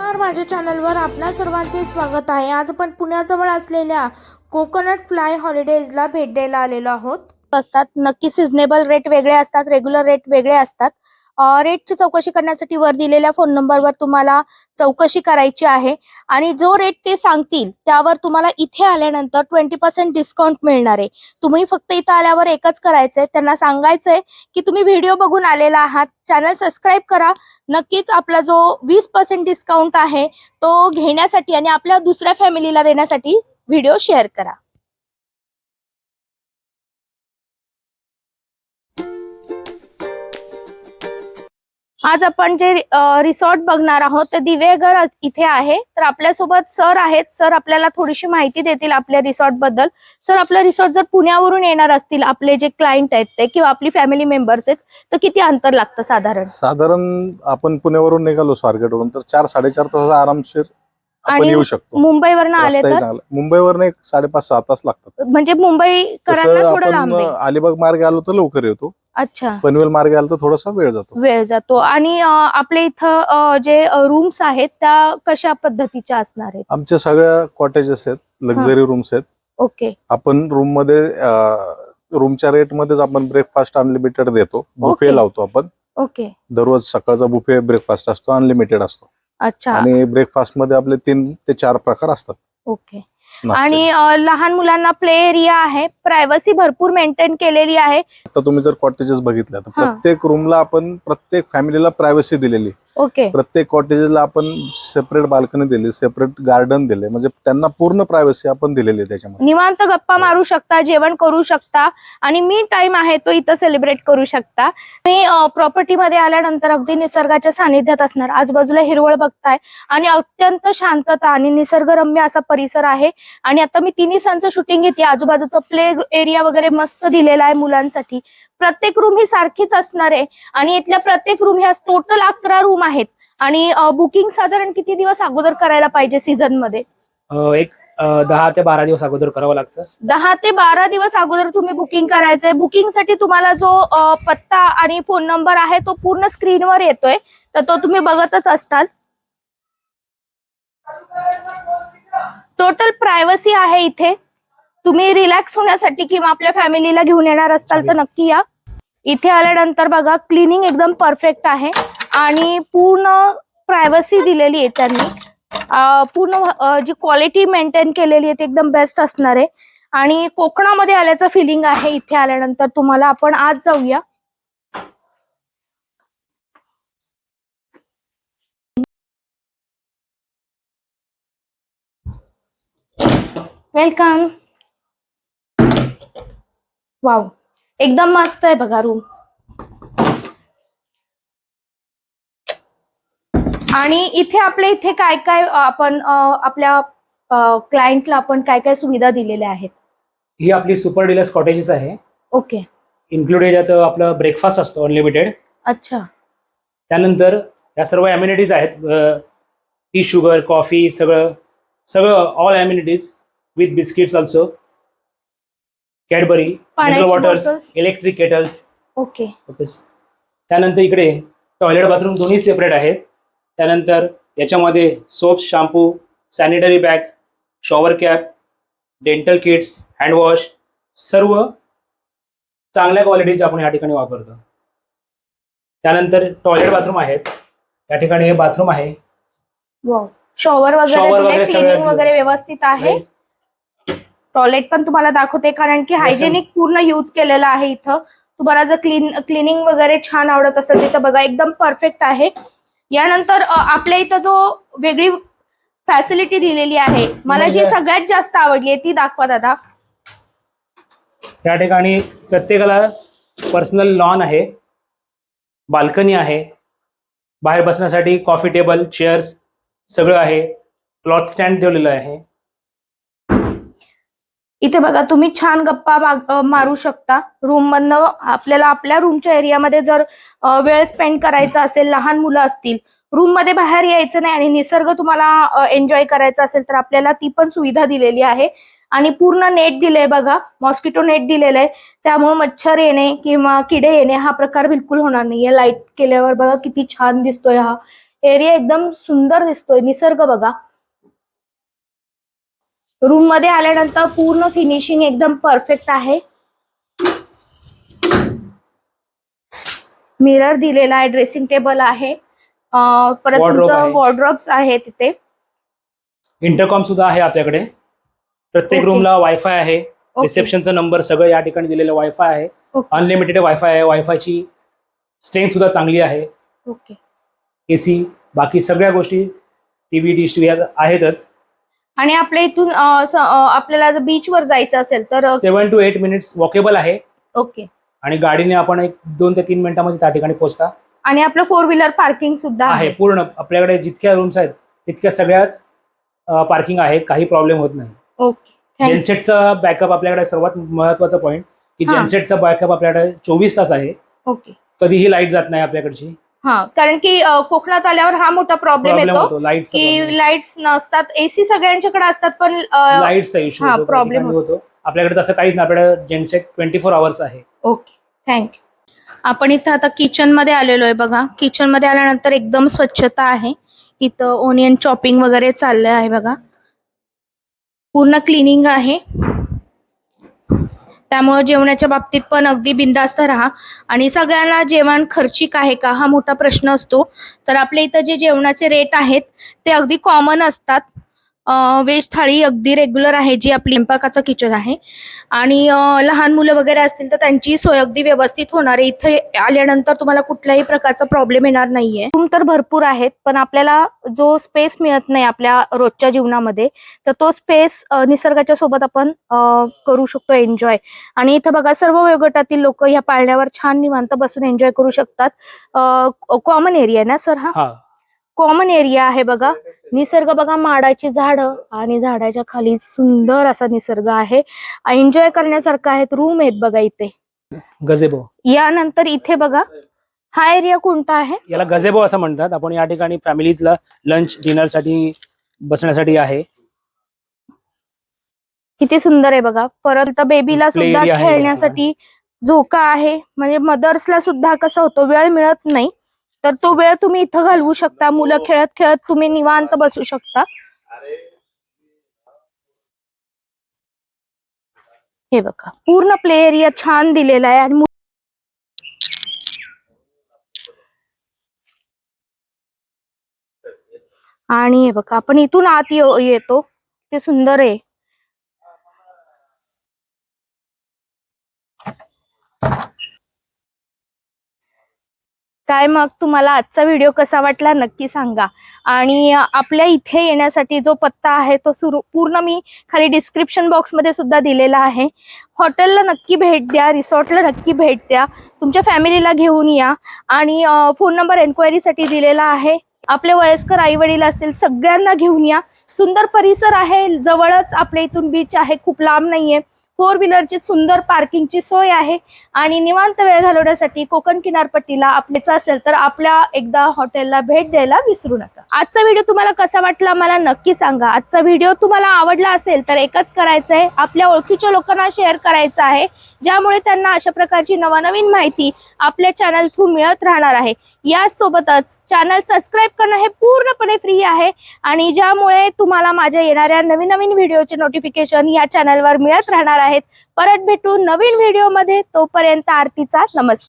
नमस्कार माझ्या चॅनलवर आपणा सर्वांचे स्वागत आहे. आज आपण पुण्याजवळ असलेल्या कोकोनट फ्लाय हॉलिडेजला भेट द्यायला आलेलो आहोत. असतात नक्की सिजनेबल रेट वेगळे असतात रेग्युलर रेट वेगळे असतात. रेटची चौकशी करण्यासाठी वर दिलेल्या फोन नंबरवर तुम्हाला चौकशी करायची आहे. आणि जो रेट ते सांगतील त्यावर तुम्हाला इथे आल्यानंतर ट्वेंटी पर्सेंट डिस्काउंट मिळणार आहे. तुम्ही फक्त इथं आल्यावर एकच करायचंय. त्यांना सांगायचंय की तुम्ही व्हिडिओ बघून आलेला आहात. चॅनल सबस्क्राईब करा. नक्कीच आपला जो वीस पर्सेंट डिस्काउंट आहे तो घेण्यासाठी आणि आपल्या दुसऱ्या फॅमिलीला देण्यासाठी व्हिडिओ शेअर करा. आज आपण जे रिसॉर्ट बघणार आहोत ते दिवेघर इथे आहे. तर आपल्यासोबत सर आहेत. सर आपल्याला थोडीशी माहिती देतील आपल्या रिसॉर्टबद्दल. सर आपलं रिसॉर्ट जर पुण्यावरून येणार असतील आपले जे क्लायंट आहेत ते किंवा आपली फॅमिली मेंबर्स आहेत तर किती अंतर लागतं साधारण? साधारण आपण पुण्यावरून निघालो स्वारगेटवरून तर चार साडेचार तास आरामशीर आपण येऊ शकतो. मुंबईवरनं आले तर? मुंबईवरून एक साडेपाच सहा तास लागतात. म्हणजे आहे. अलिबाग मार्गे आलो तर लवकर येतो. अच्छा. पनवेल मार्गे आलो तर थोडासा वेळ जातो. वेळ जातो. आणि आपल्या इथं जे रूम्स आहेत त्या कशा पद्धतीच्या असणार आहेत? आमच्या सगळ्या कॉटेजेस आहेत लक्झरी रूम्स आहेत. ओके. आपण रूममध्ये रूमच्या रेट मध्येच आपण ब्रेकफास्ट अनलिमिटेड देतो. बुफे लावतो आपण. ओके. दररोज सकाळचा बुफे ब्रेकफास्ट असतो अनलिमिटेड असतो. अच्छा. आणि ब्रेकफास्टमध्ये आपले तीन ते चार प्रकार असतात. ओके. आणि लहान मुलांना प्ले एरिया आहे प्रायव्हसी भरपूर मेंटेन केलेली आहे. आता तुम्ही जर कॉटेजेस बघितल्या तर हा. प्रत्येक रूमला आपण प्रत्येक फॅमिलीला प्रायव्हसी दिलेली. ओके. प्रत्येक कॉटेजला आपण सेपरेट बाल्कनी दिली सेपरेट गार्डन दिले. म्हणजे त्यांना पूर्ण प्रायव्हसी आपण दिलेली आहे त्याच्यामध्ये. निवांत गप्पा मारू शकता जेवण करू शकता आणि मी टाइम आहे तो इथं सेलिब्रेट करू शकता. मी प्रॉपर्टी मध्ये आल्यानंतर अगदी निसर्गाच्या सानिध्यात असणार. आजूबाजूला हिरवळ बघताय आणि अत्यंत शांतता आणि निसर्गरम्य असा परिसर आहे. आणि आता मी तिन्ही सणचं शूटिंग घेते. आजूबाजूचं प्ले एरिया वगैरे मस्त दिलेला आहे मुलांसाठी. प्रत्येक रूम ही सारखीच असणार आहे. आणि इथल्या प्रत्येक रूम ह्या टोटल अकरा रूम आहेत. आणि बुकिंग साधारण किती दिवस अगोदर करायला पाहिजे सीझनमध्ये? एक दहा ते बारा दिवस अगोदर करावं लागतं. दहा ते बारा दिवस अगोदर तुम्ही बुकिंग करायचंय. बुकिंगसाठी तुम्हाला जो पत्ता आणि फोन नंबर आहे तो पूर्ण स्क्रीनवर येतोय. तर तो तुम्ही बघतच असताल. टोटल प्रायव्हसी आहे इथे. तुम्ही रिलॅक्स होण्यासाठी किंवा आपल्या फॅमिलीला घेऊन येणार असताल तर नक्की या. इथे आल्यानंतर बघा क्लिनिंग एकदम परफेक्ट आहे. आणि पूर्ण प्रायव्हसी दिलेली आहे त्यांनी. पूर्ण जी क्वालिटी मेंटेन केलेली आहे ती एकदम बेस्ट असणार आहे. आणि कोकणामध्ये आल्याचं फिलिंग आहे इथे आल्यानंतर. तुम्हाला आपण आज जाऊया. वेलकम वाव एकदम मस्त आहे बघा रूम आणि इथे आपल्या इथे काय काय आपण आपल्या क्लायंटला आपण काय काय सुविधा दिलेल्या आहेत? ही आपली सुपर डिलक्स कॉटेजेस आहे. ओके. इन्क्लूड याच्यात आपलं ब्रेकफास्ट असतो अनलिमिटेड अच्छा. त्यानंतर या सर्व अम्युनिटीज आहेत टी शुगर कॉफी सगळं सगळं all amenities with biscuits also Cadbury mineral waters. Electric kettles okay. Okay त्यानंतर इकडे टॉयलेट बाथरूम दोन्ही सेपरेट आहेत. त्यानंतर याच्यामध्ये soaps shampoo sanitary bag shower cap dental kits handwash सर्व चांगल्या क्वालिटीचे आपण या ठिकाणी वापरतो. त्यानंतर टॉयलेट बाथरूम आहेत. या ठिकाणी हे बाथरूम आहे. शॉवर वगैरे क्लिनिंग वगैरे व्यवस्थित आहे. टॉयलेट पण तुम्हाला दाखवते कारण की हायजेनिक पूर्ण यूज केलेलं आहे इथं. तुम्हाला जर क्लीन क्लिनिंग वगैरे छान आवडत असेल तिथं बघा एकदम परफेक्ट आहे. यानंतर आपल्या इथं जो वेगळी फॅसिलिटी दिलेली आहे मला जी म्हणजे- सगळ्यात जास्त आवडली आहे ती दाखवा दादा. या ठिकाणी प्रत्येकाला पर्सनल लॉन आहे बाल्कनी आहे बाहेर बसण्यासाठी कॉफी टेबल चेअर्स सगळं आहे क्लॉथ स्टँड ठेवलेलं आहे. इथे बघा तुम्ही छान गप्पा मारू शकता. रूम मधनं आपल्याला आपल्या रूमच्या एरियामध्ये जर वेळ स्पेंड करायचा असेल लहान मुलं असतील रूममध्ये बाहेर यायचं नाही आणि निसर्ग तुम्हाला एन्जॉय करायचा असेल तर आपल्याला ती पण सुविधा दिलेली आहे. आणि पूर्ण नेट दिलंय बघा मॉस्किटो नेट दिलेलं आहे त्यामुळे मच्छर येणे किंवा किडे येणे हा प्रकार बिलकुल होणार नाहीये. लाइट केल्यावर बघा किती छान दिसतोय हा. एरिया एकदम सुंदर दिसतोय. निसर्ग बघा. रूममध्ये आल्यानंतर पूर्ण फिनिशिंग एकदम परफेक्ट आहे. मिरर दिलेला आहे ड्रेसिंग टेबल आहे. अं, परत Wardrobe तुमचं आहे. वॉर्ड्रॉप्स आहे तिथे इंटरकॉम सुद्धा आहे आपल्याकडे. प्रत्येक Okay. रूमला वायफाय आहे. ओके रिसेप्शनचा नंबर सगळं या ठिकाणी दिलेलं वायफाय आहे. अनलिमिटेड वायफाय आहे. वायफायची स्ट्रेंथ सुद्धा चांगली आहे. ओके एसी बाकी सगळ्या गोष्टी टीव्ही डिश टीव्ही आहेतच. आणि आपल्या इथून आपल्याला जर बीच वर जायचं असेल तर अं, seven to eight minutes walkable आहे. ओके. आणि गाडीने आपण एक दोन ते तीन मिनिटांमध्ये त्या ठिकाणी पोहोचता. आणि आपलं फोर व्हीलर पार्किंग सुद्धा आहे. पूर्ण. आपल्याकडे जितक्या रूम्स आहेत तितक्या सगळ्याच पार्किंग आहे. काही प्रॉब्लेम होत नाही. ओके. जेनसेटचा बॅकअप आपल्याकडे सर्वात महत्त्वाचा पॉईंट की. जेनसेटचा बॅकअप आपल्याकडे चोवीस तास आहे. ओके. कधीही लाइट जात नाही आपल्याकडची. हा कारण की अं, कोकणात आल्यावर हा मोठा प्रॉब्लेम येतो होतो लाइट की लाईट्स नसतात. एसी सगळ्यांच्याकडे असतात पण अं, लाईटचा इश्यू हा, problem होतो. आपल्याकडे तसं काहीच नाही आपल्याकडे जेनसेट ट्वेंटी फोर आवर्स आहे. ओके थँक्यू आपण इथं आता किचनमध्ये आलेलो आहे बघा. किचनमध्ये आल्यानंतर एकदम स्वच्छता आहे. इथं ओनियन चॉपिंग वगैरे चाललं आहे बघा. पूर्ण क्लिनिंग आहे. त्यामुळे जेवणाच्या बाबतीत पण अगदी बिंदास्त राहा. आणि सगळ्यांना जेवण खर्चिक आहे का? हा मोठा प्रश्न असतो. तर आपल्या इथं जे जेवणाचे रेट आहेत ते अगदी कॉमन असतात. व्हेज थाळी अगदी रेग्युलर आहे जी आपली स्वयंपाकाचं किचन आहे. आणि लहान मुलं वगैरे असतील तर त्यांची सोय अगदी व्यवस्थित होणार आहे. इथे आल्यानंतर तुम्हाला कुठल्याही प्रकारचा प्रॉब्लेम येणार नाहीये. रूम तर भरपूर आहेत पण आपल्याला जो स्पेस मिळत नाही आपल्या रोजच्या जीवनामध्ये तर तो स्पेस निसर्गाच्या सोबत आपण करू शकतो एन्जॉय आणि इथं बघा सर्व वयोगटातील लोक ह्या पाळण्यावर छान निवांत बसून एन्जॉय करू शकतात. कॉमन एरिया आहे ना सर हा. कॉमन एरिया आहे बघा. निसर्ग बघा माडाची झाडं आणि झाडाच्या खाली सुंदर असा निसर्ग आहे. एन्जॉय करण्यासारखं आहेत रूम आहेत बघा इथे. गझेबो. यानंतर इथे बघा हा एरिया कोणता आहे? याला गझेबो असं म्हणतात. आपण या ठिकाणी फॅमिलीजला लंच डिनरसाठी बसण्यासाठी आहे. किती सुंदर आहे बघा. परत बेबीला सुद्धा खेळण्यासाठी झोका आहे. म्हणजे मदर्सला सुद्धा कसं होतं वेळ मिळत नाही. तर तो वेळ तुम्ही इथं घालवू शकता. मुलं खेळत खेळत तुम्ही निवांत बसू शकता. हे बघा. पूर्ण प्ले एरिया छान दिलेला आहे आणि आणि हे बघा, आपण इथून आत येतो. ते सुंदर आहे. काय मग तुम्हाला आजचा व्हिडिओ कसा वाटला नक्की सांगा. आणि आपल्या इथे येण्यासाठी जो पत्ता आहे तो सुरू पूर्ण मी खाली डिस्क्रिप्शन बॉक्समध्ये सुद्धा दिलेला आहे. हॉटेलला नक्की भेट द्या रिसॉर्टला नक्की भेट द्या. तुमच्या फॅमिलीला घेऊन या. आणि फोन नंबर एन्क्वायरीसाठी दिलेला आहे. आपले वयस्कर आई वडील असतील सगळ्यांना घेऊन या. सुंदर परिसर आहे जवळच आपल्या इथून बीच आहे खूप लांब नाहीये. फोर व्हीलरची सुंदर पार्किंगची सोय आहे. आणि निवांत वेळ घालवण्यासाठी कोकण किनारपट्टीला आपल्याचा असेल तर आपल्या एकदा हॉटेलला भेट द्यायला विसरू नका. आजचा व्हिडिओ तुम्हाला कसा वाटला मला नक्की सांगा. आजचा व्हिडिओ तुम्हाला आवडला असेल तर एकच करायचं आहे आपल्या ओळखीच्या लोकांना शेअर करायचं आहे. ज्यामुळे त्यांना अशा प्रकारची नवनवीन माहिती आपल्या चॅनल थ्रू मिळत राहणार आहे. यासोबतच चॅनल सबस्क्राईब करणं हे पूर्णपणे फ्री आहे आणि ज्यामुळे तुम्हाला माझ्या येणाऱ्या नवीन नवीन व्हिडिओचे नोटिफिकेशन या चॅनलवर मिळत राहणार आहेत. परत भेटू नवीन व्हिडिओमध्ये तोपर्यंत आरतीचा नमस्कार.